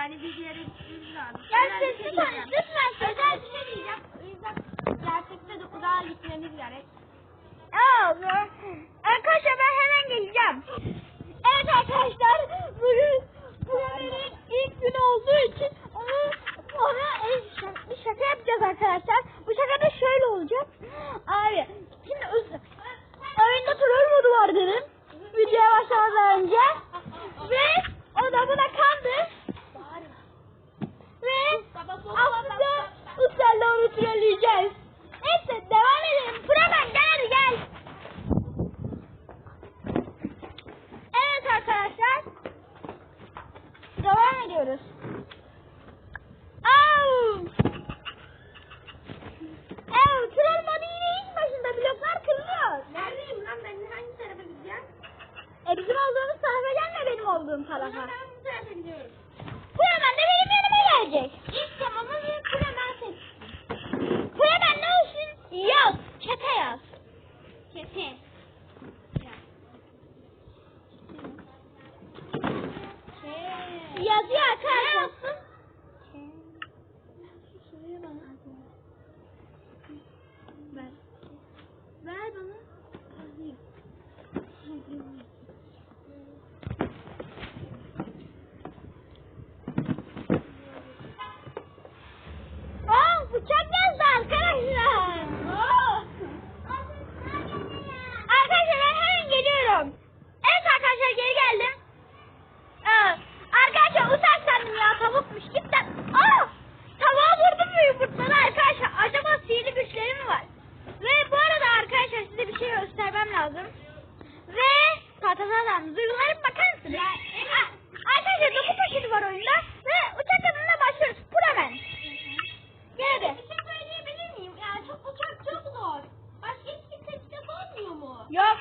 yani bir yere gitmemiz lazım. Gerçekten lütfen şey lütfen özel bir şey diyeceğim. O gerçekte de uzağa gitmemiz gerek. Olur. Arkadaşlar ben hemen geleceğim. Evet arkadaşlar bugün bugünün ilk günü olduğu için onu ona bir şaka yapacağız arkadaşlar. Bu şaka da şöyle olacak. Abi şimdi oyunda troll modu var dedim. Videoya başlamadan önce. Ve o da buna kandı. Aslında ısrarla onu trolleyeceğiz. Neyse devam edelim. Buradan gel gel. Evet arkadaşlar.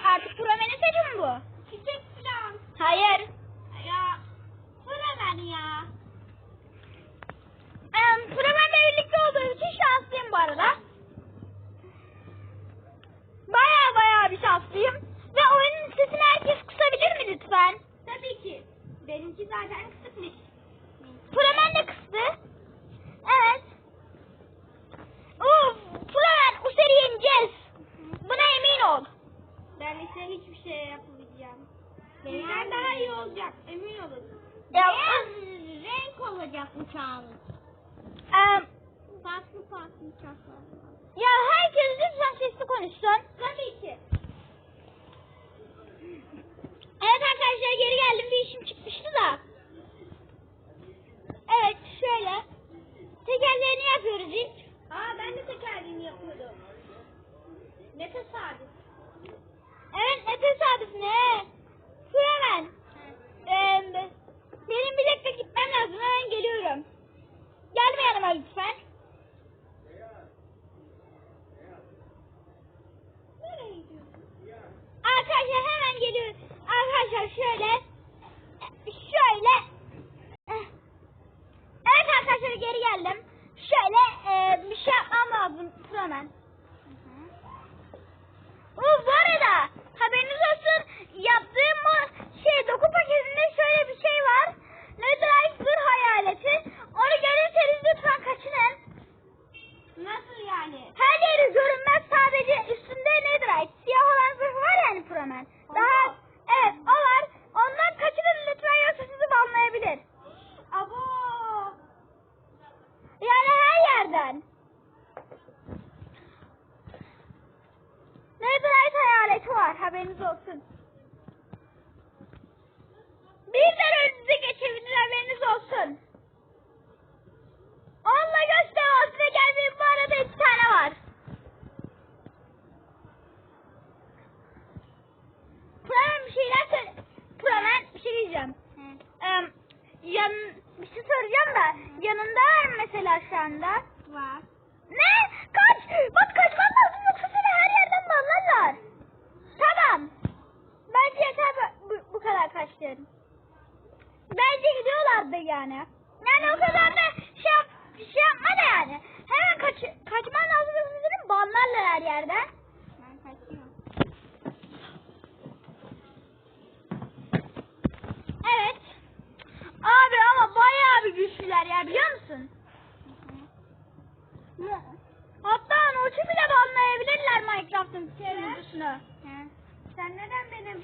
Artık promeneseri mi bu? Çiçek falan. Hayır. Ya promen ya. Um, promenle birlikte olduğum için şanslıyım bu arada. Baya baya bir şanslıyım. Ve oyunun sesini herkes kısabilir mi lütfen? Tabii ki. Benimki zaten kısıkmış. Promen de kıstı. size hiçbir şey yapamayacağım. Sizden daha iyi olacak. Emin olun. Beyaz renk olacak uçağınız. Um, farklı farklı uçaklar. Ya herkes lütfen sesli konuşsun. mısın? Mu Hatta Noç'u bile banlayabilirler Minecraft'ın sunucusunu. Şey Sen neden benim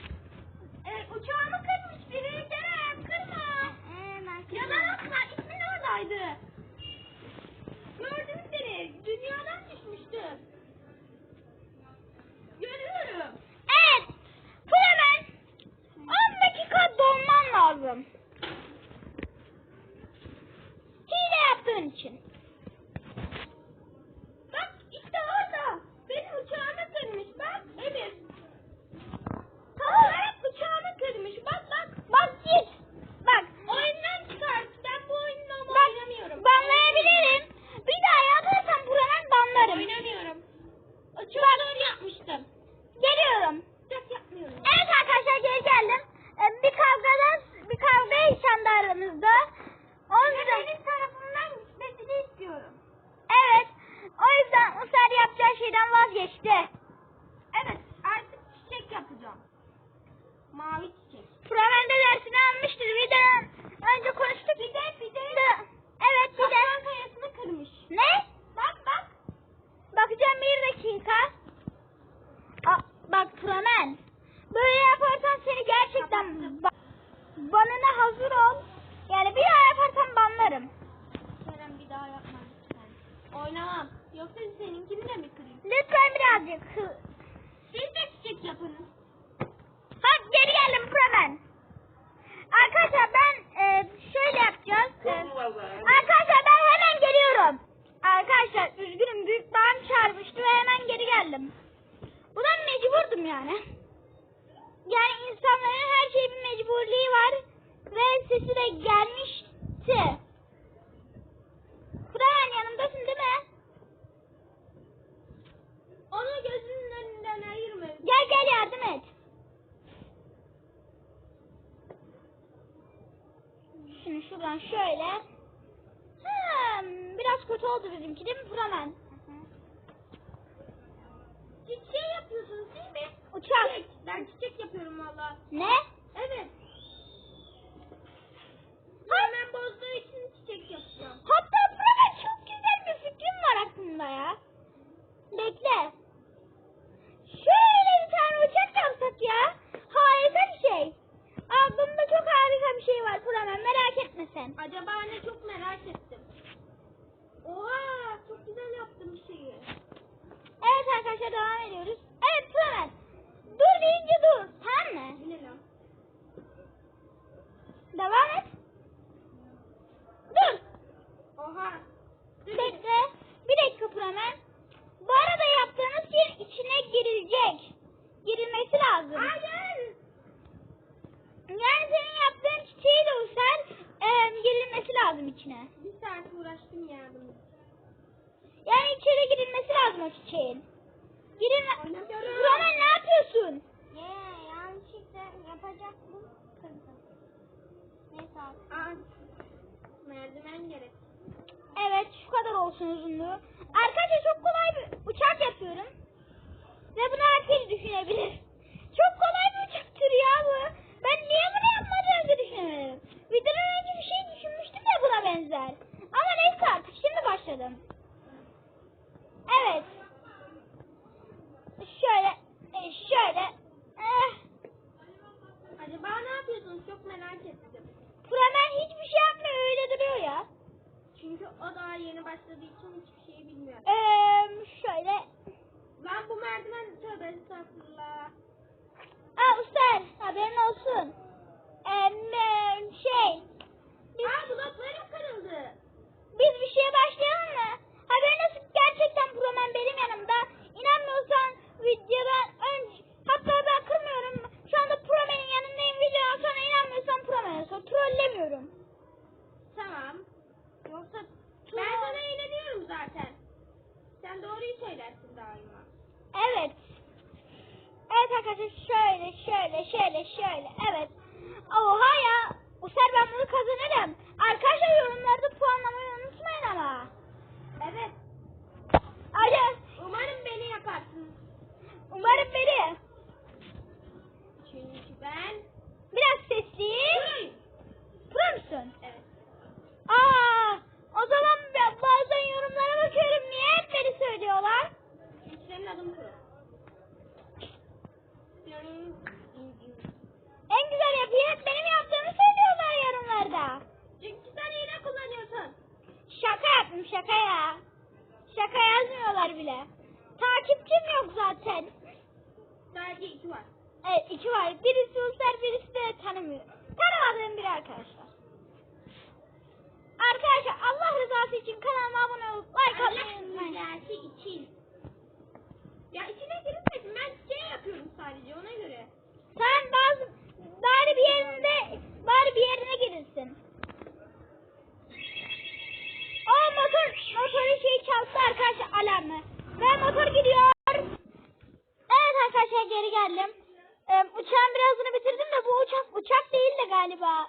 e, uçağımı kırmış biri Kerem kırma. E, ya ben atma ismin oradaydı. Gördünüz beni dünyadan düşmüştü. Görüyorum. Evet. Hemen 10 dakika donman lazım. 赚钱 banana hazır ol. Yani bir daha yaparsan banlarım. Kerem bir daha yapma lütfen. Oynamam. Yoksa seninkini de mi kırayım? Lütfen birazcık. Siz de çiçek yapın. Hadi geri gelin buraya ben. Arkadaşlar ben e, şöyle yapacağız. E, arkadaşlar ben hemen geliyorum. Arkadaşlar üzgünüm büyük bağım çarpmıştı ve hemen geri geldim. Buna mecburdum yani yani insanların her şeye bir mecburluğu var ve sesi de gelmişti. Kur'an yanımdasın değil mi? Onu gözünün önünden ayırma. Gel gel yardım et. Şimdi şuradan şöyle. Ha, biraz kötü oldu bizimki değil mi Furamen? Siz şey yapıyorsunuz değil mi? Uçak. Evet. Ben çiçek yapıyorum valla. Ne? baby. Çaldı arkadaşlar alarmı. Ve motor gidiyor. Evet arkadaşlar geri geldim. Ee, uçağın birazını bitirdim de bu uçak uçak değil de galiba.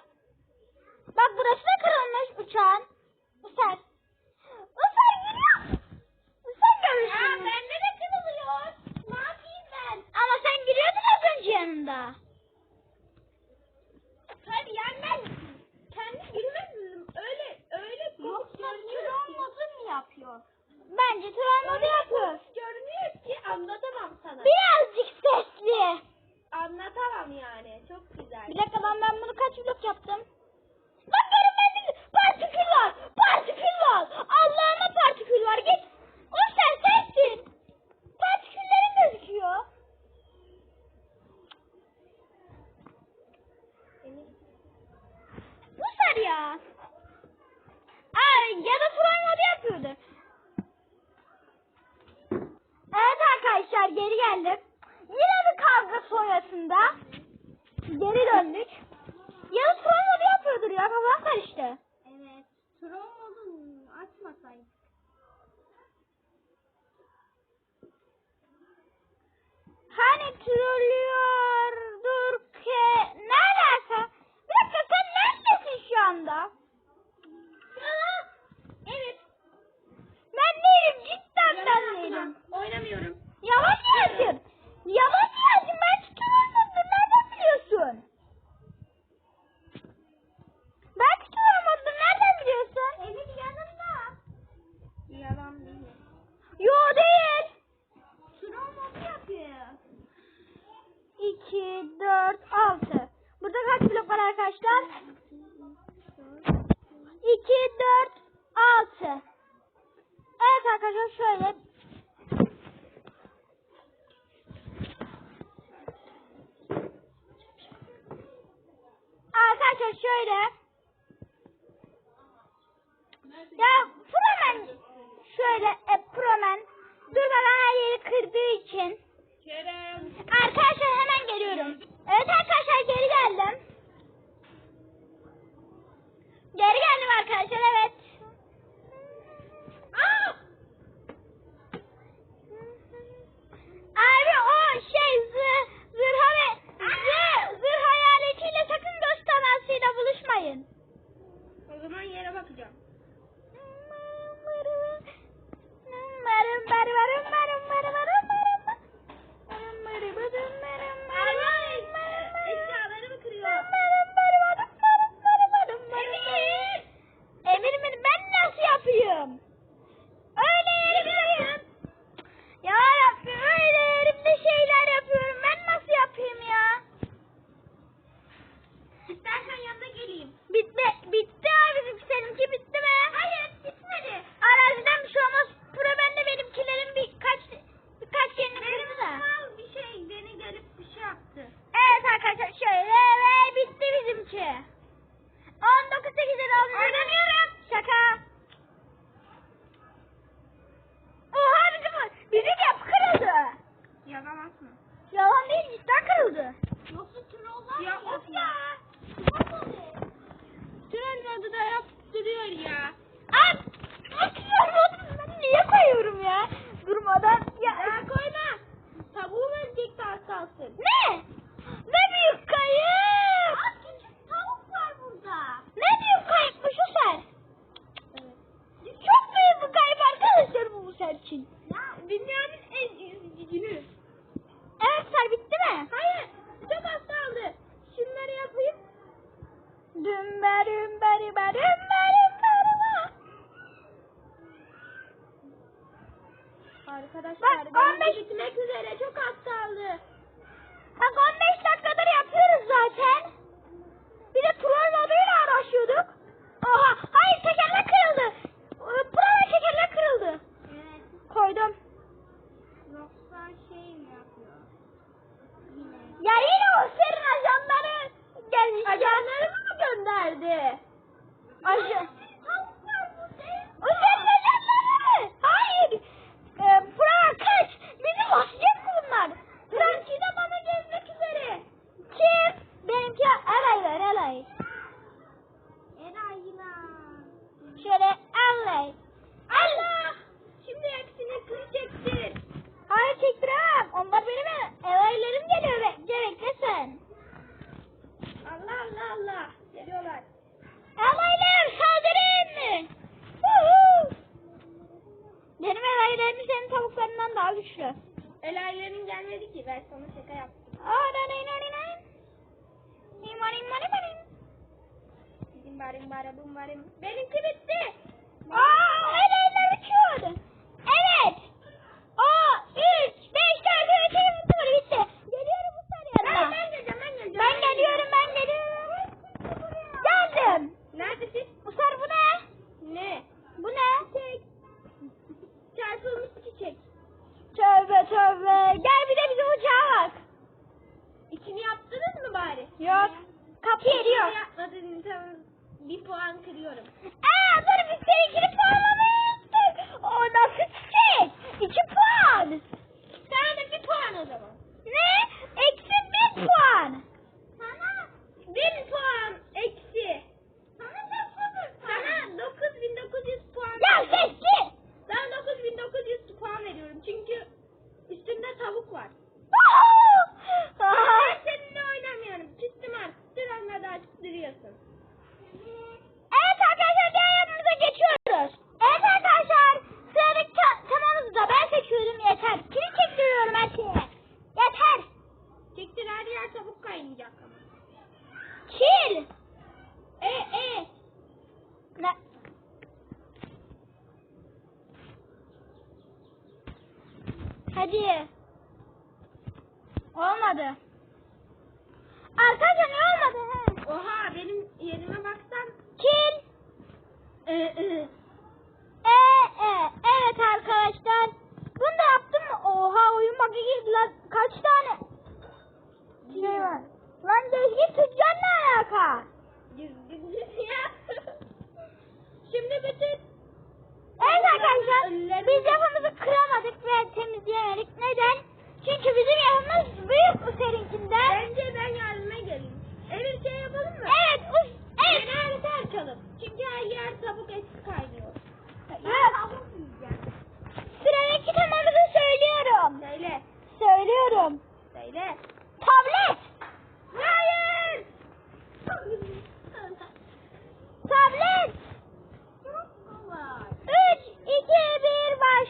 Bak burası da kırılmış uçağın. Usar. Usar giriyor. Usar görürsün. Ya bende de kırılıyor. Ne yapayım ben? Ama sen giriyordun az önce yanında. Hayır yani ben kendi girmedim. Öyle öyle Yoksa görünüyor ki. mu yapıyor? Bence Turan modu yapıyor. Görünüyor ki anlatamam sana. Birazcık sesli. Anlatamam yani. Çok güzel. Bir dakika ben, ben bunu kaç blok yaptım? Bak benim benim partikül var. Partikül var. Allah'ıma partikül var. Git. O sen sensin. Partiküllerin gözüküyor. Bu sar ya. Aa, ya da Turan modu yapıyordu. Evet arkadaşlar geri geldim. Yine bir kavga sonrasında geri döndük. Ya da Turan modu yapıyordur ya kafam karıştı. Evet. Travmalı açmasaydık. Hani trollüyordur ki ne alaka? Bir dakika sen neredesin şu anda? Evet. Ben değilim cidden ben değilim. Oynamıyorum. Yalan diyorsun. Yalan diyorsun ben tutulamazdım nereden biliyorsun? Ben tutulamazdım nereden biliyorsun? Evin yanında. Yalan değil. Yo değil. Travmalı yapıyor. 2, 4, 6. Burada kaç blok var arkadaşlar? 2, 4, 6. Evet arkadaşlar şöyle. Arkadaşlar şöyle. Ya Promen şöyle e, Promen durmadan her yeri kırdığı için Kerem. Arkadaşlar hemen geliyorum. Evet arkadaşlar geri geldim. Geri geldim arkadaşlar evet. Aa! Abi o şey zırh, zırha ve zırh, zırh hayaletiyle sakın göz buluşmayın. O zaman yere bakacağım. Eşyalarımı kırıyor. Emir! Emir mi? Ben nasıl yapayım? Öyle yerimde Ya Rabbi öyle yerimde şeyler yapıyorum. Ben nasıl yapayım ya? İstersen yanına geleyim. Bitti, bitti abicim. Seninki bitti mi? Hayır bitmedi. Araziden bir şey olmaz. Pro bende benimkilerin birkaç birkaç yerini Benim kırdı da. mal bir şey beni gelip bir şey yaptı. Evet arkadaşlar şöyle ve bitti bizimki. 19 8'den oldu. Oynamıyorum. Şaka. Oha bizim bizim yapı kırıldı. Yalan atma. Yalan değil cidden kırıldı. Yoksa trollar Ya mı of ya. Troll modu da yaptırıyor ya. Abi oturuyorum ben niye koyuyorum ya? Durmadan ya. Ya koyma. Tavuğu verecek az kalsın. Ne? Ne büyük kayıp. Aa, küçük tavuk var burada. Ne büyük kayıpmış o sen. Çok büyük bir kayıp arkadaşlar bu Muser için. Ya dünyanın Dümber ümber ümber Arkadaşlar Bak, 15 bitmek üzere çok az kaldı. Bak 15 dakikadır yapıyoruz zaten. Bir de troll moduyla uğraşıyorduk. Oha hayır tekerlek kırıldı. Burada tekerlek kırıldı. Evet. Koydum. Yoksa şey mi yapıyor? Yine. Ya yine o serin ajanları gelmiş. Ajanları derdi. Aşağı. Hayır. Ee, Burak kaç. Beni basacak bunlar. Franki de bana gezmek üzere. Kim? Benimki Eray ver Eray. Eray yılan. Şöyle Eray. Gizginiz ya. Şimdi bütün Evet arkadaşlar biz yapımızı kıramadık ve temizleyemedik. Neden? Çünkü bizim yapımız büyük bu seninkinden. Bence ben yardıma geleyim. Evet şey yapalım mı? Evet. Us, evet. Genel açalım. Çünkü her yer tavuk eti kaynıyor. Evet. Sıradaki tamamını söylüyorum. Söyle. Söylüyorum. Söyle. Tablet.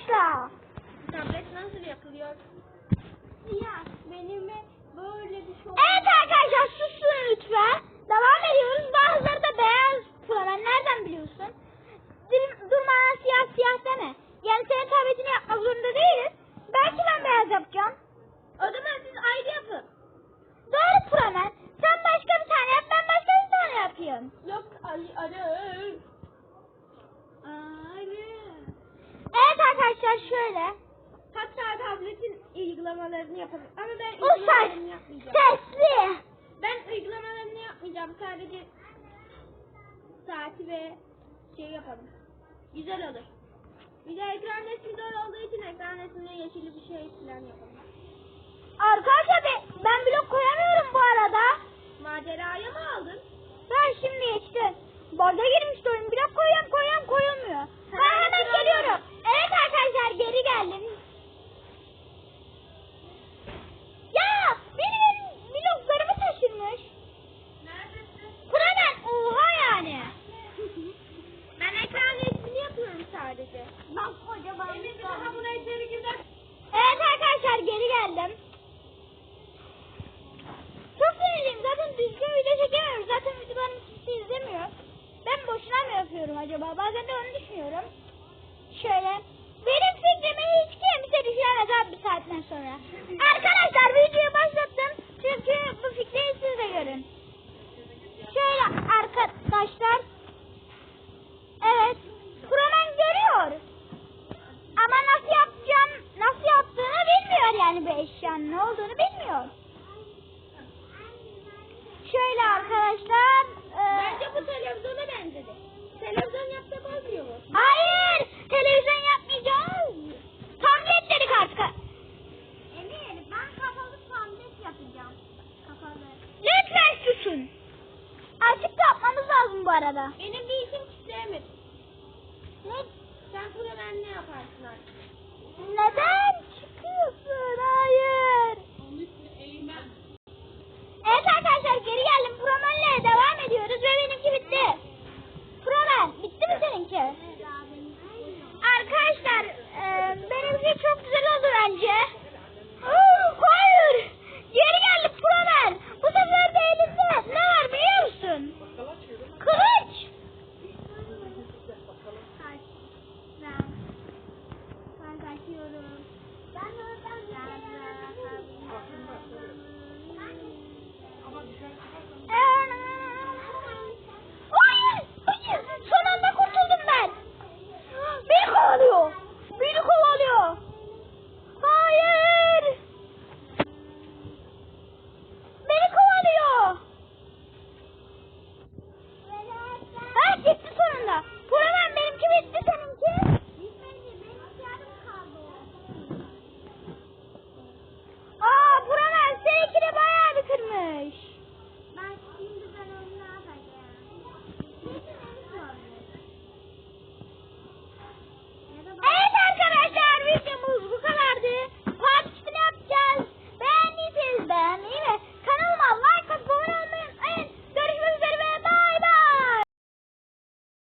Arkadaşlar. Tablet nasıl yapılıyor? Ya benimle böyle bir şey Evet arkadaşlar R